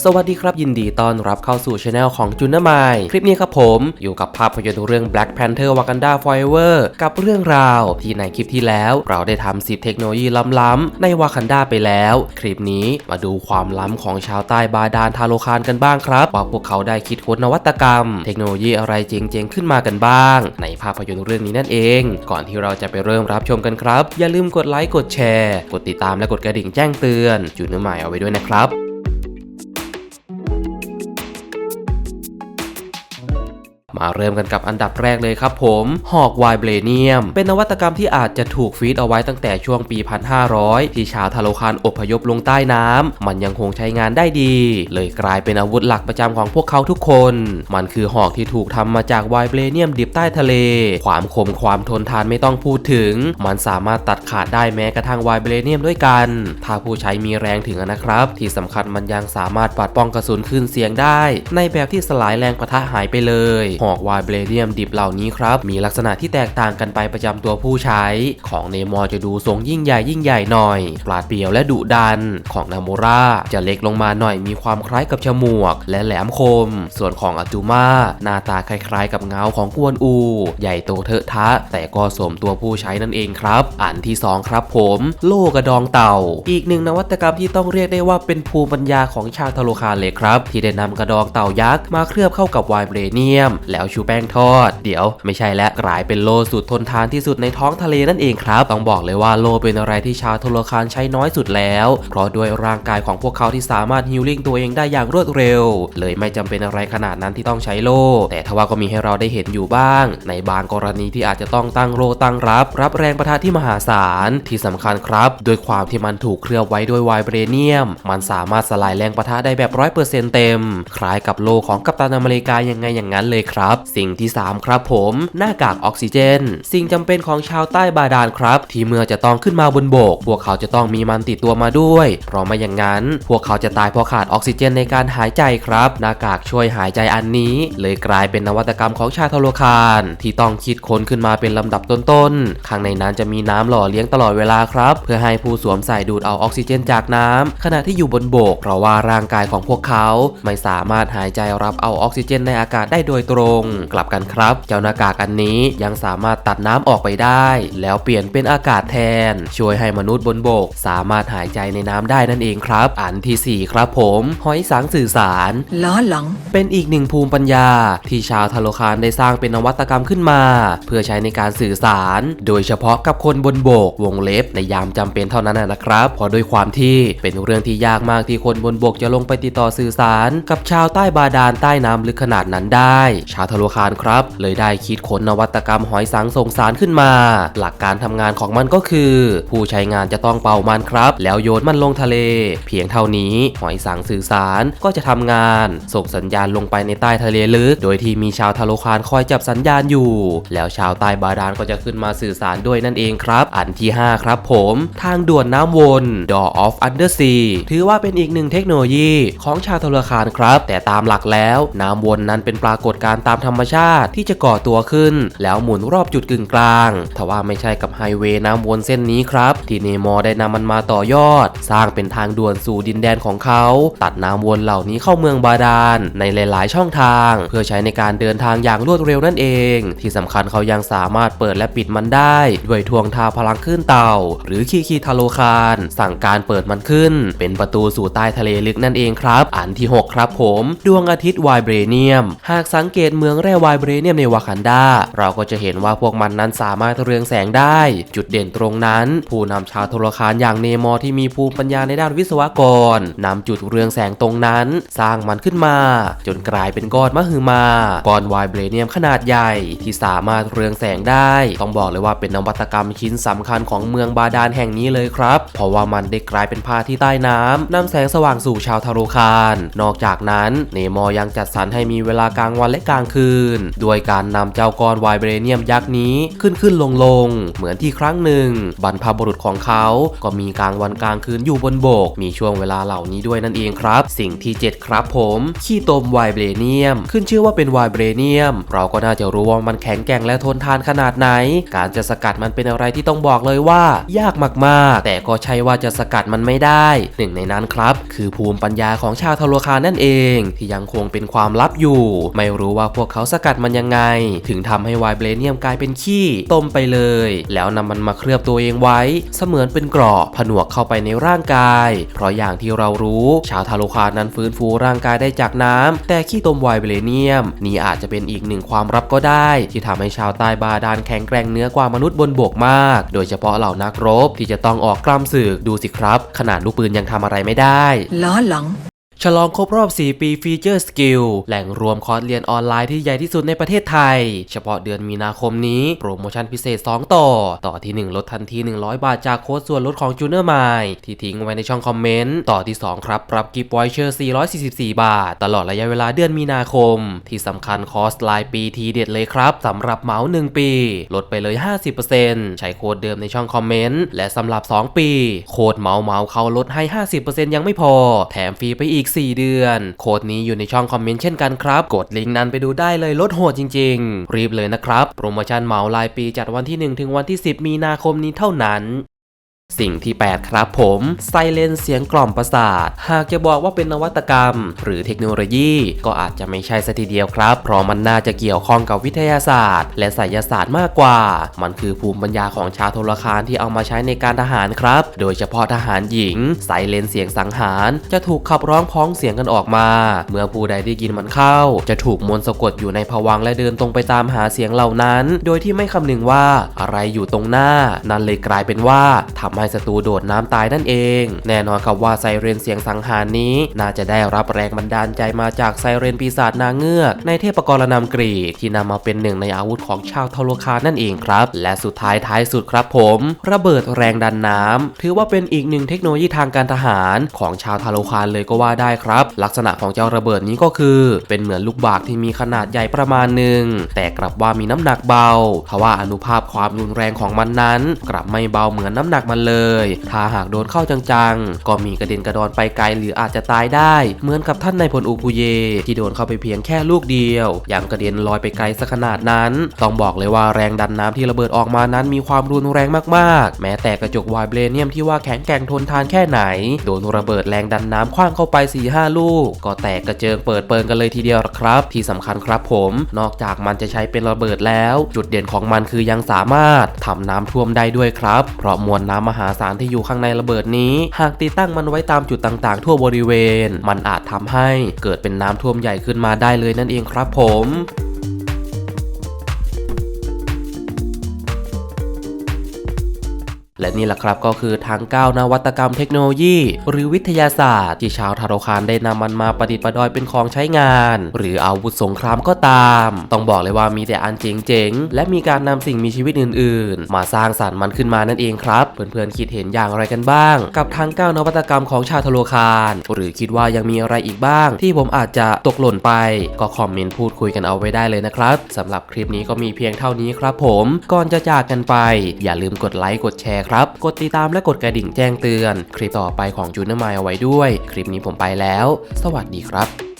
สวัสดีครับยินดีต้อนรับเข้าสู่ช anel ของจุนนามายคลิปนี้ครับผมอยู่กับภาพยนตร์เรื่อง Black Panther Wakanda Forever กับเรื่องราว ที่ในคลิปที่แล้วเราได้ทำสิบเทคโนโลยีล้ำๆในวากันดาไปแล้ว คลิปนี้มาดูความล้ำของชาวใต้บาดาลทาโลคานกันบ้างครับ ว่าพวกเขาได้คิดค้นนวัตกรรม เทคโนโลยีอะไรเจ๋งๆขึ้นมากันบ้าง ในภาพยนตร์เรื่องนี้นั่นเอง ก่อนที่เราจะไปเริ่มรับชมกันครับ อย่าลืมกดไลค์กดแชร์ กดติดตามและกดกระดิ่งแจ้งเตือนจุนนามายเอาไว้ด้วยนะครับ มาเริ่มกันกับอันดับแรกเลยครับผมหอกไวเบรเนียม เป็นนวัตกรรมที่อาจจะถูกฟีดเอาไว้ตั้งแต่ช่วงปี 1500 ที่ชาวทาโลคานอพยพลงใต้น้ำมันยังคงใช้งานได้ดี เลยกลายเป็นอาวุธหลักประจำของพวกเขาทุกคน มันคือหอกที่ถูกทำมาจากไวเบรเนียมดิบใต้ทะเล ความคมความทนทานไม่ต้องพูดถึง มันสามารถตัดขาดได้แม้กระทั่งไวเบรเนียมด้วยกัน ถ้าผู้ใช้มีแรงถึงนะครับ ที่สำคัญมันยังสามารถปัดป้องกระสุนขึ้นเสียงได้ ในแบบที่สลายแรงปะทะหายไปเลยหอกไวเบรเนียมดิบเหล่านี้ครับ มีลักษณะที่แตกต่างกันไปประจำตัวผู้ใช้ ของเนมอร์จะดูทรงยิ่งใหญ่ยิ่งใหญ่หน่อย ปราดเปรียวและดุดัน ของนาโมราจะเล็กลงมาหน่อยมีความคล้ายกับฉมวก และแหลมคม ส่วนของอาจูมาหน้าตาคล้ายๆ กับเงาของกวนอู ใหญ่โตเถอะทะ แต่ก็สมตัวผู้ใช้นั่นเองครับ อันที่สองครับผม โลกระดองเต่า อีกหนึ่งนวัตกรรมที่ต้องเรียกได้ว่าเป็นภูมิปัญญาของชาวทะโลคาเลยครับ ที่ได้นำกระดองเต่ายักษ์มาเคลือบเข้ากับไวเบรเนียมแล้วชูแป้งทอด เดี๋ยวไม่ใช่และกลายเป็นโลสุดทนทานที่สุดในท้องทะเลนั่นเองครับต้องบอกเลยว่าโลเป็นอะไรที่ชาวทะโลคานใช้น้อยสุดแล้ว เพราะด้วยร่างกายของพวกเขาที่สามารถฮิลลิ่งตัวเองได้อย่างรวดเร็ว เลยไม่จำเป็นอะไรขนาดนั้นที่ต้องใช้โล แต่ทว่าก็มีให้เราได้เห็นอยู่บ้าง ในบางกรณีที่อาจจะต้องตั้งโลตั้งรับ รับแรงประทะที่มหาศาลที่สำคัญครับด้วยความที่มันถูกเคลือบไว้ด้วยไวเบรเนียม มันสามารถสลายแรงประทะได้แบบร้อยเปอร์เซ็นต์เต็ม คล้ายกับโลของกัปตันอเมริกายังไงอย่างนั้นเลยครับสิ่งที่ 3 ครับผม หน้ากากออกซิเจน สิ่งจำเป็นของชาวใต้บาดาลครับ ที่เมื่อจะต้องขึ้นมาบนบก พวกเขาจะต้องมีมันติดตัวมาด้วย เพราะไม่อย่างนั้น พวกเขาจะตายเพราะขาดออกซิเจนในการหายใจครับ หน้ากากช่วยหายใจอันนี้ เลยกลายเป็นนวัตกรรมของชาวทะโลคานที่ต้องคิดค้นขึ้นมาเป็นลำดับต้นๆข้างในนั้นจะมีน้ำหล่อเลี้ยงตลอดเวลาครับ เพื่อให้ผู้สวมใส่ดูดเอาออกซิเจนจากน้ำขณะที่อยู่บนบก เพราะว่าร่างกายของพวกเขาไม่สามารถหายใจรับเอาออกซิเจนในอากาศได้โดยตรงกลับกันครับ เจ้าหน้ากากอันนี้ยังสามารถตัดน้ำออกไปได้ แล้วเปลี่ยนเป็นอากาศแทน ช่วยให้มนุษย์บนบก สามารถหายใจในน้ำได้นั่นเองครับ อันทีสี่ 4 ครับผมหอยสังสื่อสารล้อหลัง เป็นอีกหนึ่งภูมิปัญญา ที่ชาวทาโลคานได้สร้างเป็นนวัตกรรมขึ้นมา เพื่อใช้ในการสื่อสาร โดยเฉพาะกับคนบนโบกวงเล็บในยามจำเป็นเท่านั้นนะนะครับเพราะด้วยความที่เป็นเรื่องที่ยากมากที่คนบนบกจะลงไปติดต่อสื่อสาร กับชาวใต้บาดาลใต้น้ำลึกขนาดนั้นได้ ชาวทาโลคานครับ เลยได้คิดค้นนวัตกรรมหอยสังส่งสารขึ้นมา หลักการทำงานของมันก็คือ ผู้ใช้งานจะต้องเป่ามันครับ แล้วโยนมันลงทะเล เพียงเท่านี้หอยสังสื่อสารก็จะทำงาน ส่งสัญญาณลงไปในใต้ทะเลลึก โดยที่มีชาวทาโลคานคอยจับสัญญาณอยู่ แล้วชาวใต้บาดาลก็จะขึ้นมาสื่อสารด้วยนั่นเองครับ อันที่ 5 ครับผม ทางด่วนน้ำวน Door of Undersea ถือว่าเป็นอีกหนึ่งเทคโนโลยีของชาวทาโลคานครับ แต่ตามหลักแล้ว น้ำวนนั้นเป็นปรากฏการณ์ตามธรรมชาติที่จะก่อตัวขึ้น แล้วหมุนรอบจุดกึ่งกลางทว่าไม่ใช่กับไฮเวย์น้ำวนเส้นนี้ครับที่เนมอ์ได้นำมันมาต่อยอด สร้างเป็นทางด่วนสู่ดินแดนของเขา ตัดน้ำวนเหล่านี้เข้าเมืองบาดาลในหลาย ๆ ช่องทาง เพื่อใช้ในการเดินทางอย่างรวดเร็วนั่นเอง ที่สำคัญเขายังสามารถเปิดและปิดมันได้ ด้วยทวงทาพลังขึ้นเต่า หรือคีคีทาโลคารสั่งการเปิดมันขึ้น เป็นประตูสู่ใต้ทะเลลึกนั่นเองครับ อันที่ 6 ครับผม ดวงอาทิตย์ไวเบรเนียม หากสังเกตเมืองแร่ไวเบรเนียมในวากันดา เราก็จะเห็นว่าพวกมันนั้นสามารถเรืองแสงได้ จุดเด่นตรงนั้น ผู้นำชาวโทรคารอย่างเนมอที่มีภูมิปัญญาในด้านวิศวกรนำจุดเรืองแสงตรงนั้น สร้างมันขึ้นมา จนกลายเป็นก้อนมหึมา ก้อนไวเบรเนียมขนาดใหญ่ที่สามารถเรืองแสงได้ ต้องบอกเลยว่าเป็นนวัตกรรมชิ้นสำคัญของเมืองบาดาลแห่งนี้เลยครับ เพราะว่ามันได้กลายเป็นผ้าที่ใต้น้ำนำแสงสว่างสู่ชาวทาโรคาร นอกจากนั้น เนมอยังจัดสรรให้มีเวลากลางวันและกลางคืน ด้วยการนำเจ้าก้อนไวเบรเนียมยักษ์นี้ขึ้นขึ้นลงลงเหมือนที่ครั้งหนึ่ง บรรพบุรุษของเขาก็มีกลางวันกลางคืนอยู่บนบก มีช่วงเวลาเหล่านี้ด้วยนั่นเองครับ สิ่งที่ 7 ครับผมขี้ตมไวเบรเนียม ขึ้นชื่อว่าเป็นไวเบรเนียม เราก็น่าจะรู้ว่ามันแข็งแกร่งและทนทานขนาดไหน การจะสกัดมันเป็นอะไรที่ต้องบอกเลยว่า ยากมากๆ แต่ก็ใช่ว่าจะสกัดมันไม่ได้หนึ่งในนั้นครับ คือภูมิปัญญาของชาวทะโลคานั่นเอง ที่ยังคงเป็นความลับอยู่ ไม่รู้ว่าพวกเขาสกัดมันยังไง ถึงทำให้ไวเบรเนียมกลายเป็นขี้ต้มไปเลย แล้วนำมันมาเคลือบตัวเองไว้ เสมือนเป็นกราะผนวกเข้าไปในร่างกาย เพราะอย่างที่เรารู้ ชาวทาโลคานั้นฟื้นฟูร่างกายได้จากน้ำแต่ขี้ต้มไวเบรเนียม นี่อาจจะเป็นอีกหนึ่งความลับก็ได้ ที่ทำให้ชาวใต้บาดาลแข็งแกร่งเหนื้อกว่ามนุษย์บนบกมาก โดยเฉพาะเหล่านักรบที่จะต้องออกกล้ามศึกดูสิครับ ขนาดลูกปืนยังทำอะไรไม่ได้ ล้อหลัง ฉลองครบรอบ 4 ปีฟีเจอร์สกิลแหล่งรวมคอร์สเรียนออนไลน์ที่ใหญ่ที่สุดในประเทศไทย เฉพาะเดือนมีนาคมนี้โปรโมชั่นพิเศษ 2 ต่อ ต่อที่ 1 ลดทันที 100 บาทจากโค้ดส่วนลดของจูเนอร์มายที่ทิ้งไว้ในช่องคอมเมนต์ ต่อที่ 2 ครับ รับกิฟต์วอยเชอร์ 444 บาท ตลอดระยะเวลาเดือนมีนาคม ที่สำคัญคอร์สรายปีทีเด็ดเลยครับสำหรับเหมา 1 ปี ลดไปเลย 50%ใช้โค้ดเดิมในช่องคอมเมนต์และสำหรับ 2 ปี โค้ดเหมาเหมาเขาลดให้ 50%ยังไม่พอ แถมฟรีไปอีก4 เดือน โค้ดนี้อยู่ในช่องคอมเมนต์เช่นกันครับ กดลิงก์นั้นไปดูได้เลยลดโหดจริง ๆ รีบเลยนะครับ โปรโมชั่นเหมารายปีจัดวันที่ 1 ถึงวันที่ 10 มีนาคมนี้เท่านั้น สิ่งที่ 8 ครับผมไซเลนเสียงกล่อมประสาท หากจะบอกว่าเป็นนวัตกรรม หรือเทคโนโลยี ก็อาจจะไม่ใช่สัทีเดียวครับ เพราะมันน่าจะเกี่ยวข้องกับวิทยาศาสตร์ และไสยศาสตร์มากกว่า มันคือภูมิปัญญาของชาวโทรคารที่เอามาใช้ในการทหารครับ โดยเฉพาะทหารหญิงไซเลนเสียงสังหาร จะถูกขับร้องพ้องเสียงกันออกมา เมื่อผู้ใดได้ยินมันเข้า จะถูกมนต์สะกดอยู่ในภวังและเดินตรงไปตามหาเสียงเหล่านั้น โดยที่ไม่คำนึงว่าอะไรอยู่ตรงหน้า นั่นเลยกลายเป็นว่าทำให้ศัตรูโดดน้ำตายนั่นเอง แน่นอนครับว่าไซเรนเสียงสังหารนี้ น่าจะได้รับแรงบันดาลใจมาจากไซเรนปีศาจนางเงือก ในเทพกรนามกรีกที่นำมาเป็นหนึ่งในอาวุธของชาวทาโลคานั่นเองครับ และสุดท้ายท้ายสุดครับผม ระเบิดแรงดันน้ำถือว่าเป็นอีกหนึ่งเทคโนโลยีทางการทหารของชาวทาโลคานเลยก็ว่าได้ครับ ลักษณะของเจ้าระเบิดนี้ก็คือ เป็นเหมือนลูกบากที่มีขนาดใหญ่ประมาณหนึ่งแต่กลับว่ามีน้ำหนักเบาทว่าอนุภาพความรุนแรงของมันนั้น กลับไม่เบาเหมือนน้ำหนักมันเลยถ้าหากโดนเข้าจังๆ ก็มีกระเด็นกระดอนไปไกลหรืออาจจะตายได้ เหมือนกับท่านนายพลอุปุเย ที่โดนเข้าไปเพียงแค่ลูกเดียวยังกระเด็นลอยไปไกลสักขนาดนั้น ต้องบอกเลยว่าแรงดันน้ำที่ระเบิดออกมานั้นมีความรุนแรงมากๆ แม้แต่กระจกไวเบรเนียมที่ว่าแข็งแกร่งทนทานแค่ไหน โดนระเบิดแรงดันน้ำคว้างเข้าไป4-5ลูก ก็แตกกระเจิงเปิดเปิงกันเลยทีเดียวครับ ที่สำคัญครับผม นอกจากมันจะใช้เป็นระเบิดแล้ว จุดเด่นของมันคือยังสามารถทำน้ำท่วมได้ด้วยครับ เพราะมวลน้ำมหาศาลที่อยู่ข้างในระเบิดนี้ หากติดตั้งมันไว้ตามจุดต่างๆ ทั่วบริเวณ มันอาจทำให้เกิดเป็นน้ำท่วมใหญ่ขึ้นมาได้เลยนั่นเองครับผม และนี่แหละครับก็คือทางก้าวนวัตกรรมเทคโนโลยี หรือวิทยาศาสตร์ ที่ชาวทาโรคารได้นำมันมาประดิษฐ์ประดอยเป็นของใช้งาน หรืออาวุธสงครามก็ตาม ต้องบอกเลยว่ามีแต่อันเจ๋งๆ และมีการนำสิ่งมีชีวิตอื่นๆ มาสร้างสรรค์มันขึ้นมานั่นเองครับ เพื่อนๆคิดเห็นอย่างไรกันบ้าง กับทางก้าวนวัตกรรมของชาวทาโรคารหรือคิดว่ายังมีอะไรอีกบ้าง ที่ผมอาจจะตกหล่นไป ก็คอมเมนต์พูดคุยกันเอาไว้ได้เลยนะครับสำหรับคลิปนี้ก็มีเพียงเท่านี้ครับ ผมก่อนจะจากกันไป อย่าลืมกดไลค์กดแชร์ครับ กดติดตามและกดกระดิ่งแจ้งเตือน คลิปต่อไปของจูเนอร์มายเอาไว้ด้วย คลิปนี้ผมไปแล้ว สวัสดีครับ